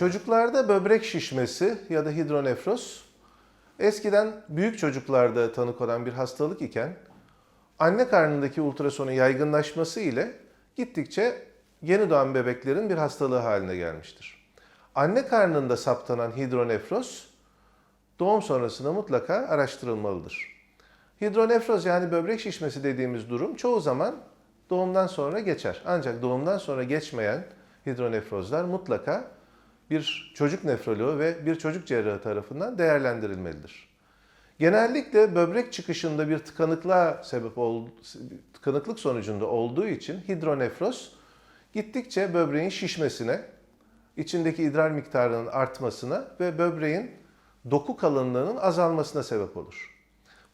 Çocuklarda böbrek şişmesi ya da hidronefroz eskiden büyük çocuklarda tanı konan bir hastalık iken anne karnındaki ultrasonun yaygınlaşması ile gittikçe yeni doğan bebeklerin bir hastalığı haline gelmiştir. Anne karnında saptanan hidronefroz doğum sonrasında mutlaka araştırılmalıdır. Hidronefroz yani böbrek şişmesi dediğimiz durum çoğu zaman doğumdan sonra geçer. Ancak doğumdan sonra geçmeyen hidronefrozlar mutlaka bir çocuk nefroloğu ve bir çocuk cerrahı tarafından değerlendirilmelidir. Genellikle böbrek çıkışında bir tıkanıklığa sebep ol, tıkanıklık sonucunda olduğu için hidronefroz gittikçe böbreğin şişmesine, içindeki idrar miktarının artmasına ve böbreğin doku kalınlığının azalmasına sebep olur.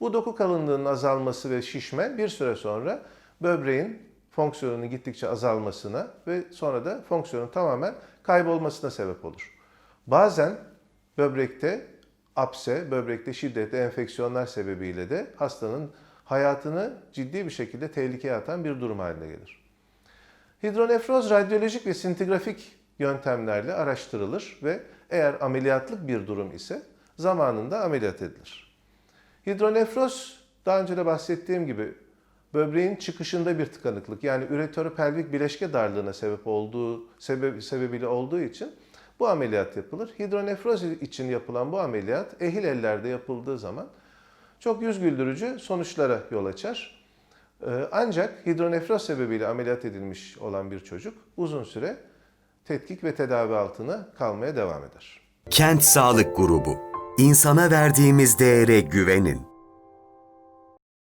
Bu doku kalınlığının azalması ve şişme bir süre sonra böbreğin fonksiyonunun gittikçe azalmasına ve sonra da fonksiyonun tamamen kaybolmasına sebep olur. Bazen böbrekte apse, böbrekte şiddetli enfeksiyonlar sebebiyle de hastanın hayatını ciddi bir şekilde tehlikeye atan bir durum haline gelir. Hidronefroz radyolojik ve sintigrafik yöntemlerle araştırılır ve eğer ameliyatlık bir durum ise zamanında ameliyat edilir. Hidronefroz daha önce de bahsettiğim gibi böbreğin çıkışında bir tıkanıklık yani üreteropelvik bileşke darlığına sebep olduğu sebep, sebebiyle olduğu için bu ameliyat yapılır. Hidronefroz için yapılan bu ameliyat ehil ellerde yapıldığı zaman çok yüz güldürücü sonuçlara yol açar. Ee, Ancak hidronefroz sebebiyle ameliyat edilmiş olan bir çocuk uzun süre tetkik ve tedavi altına kalmaya devam eder. Kent Sağlık Grubu. İnsana verdiğimiz değere güvenin.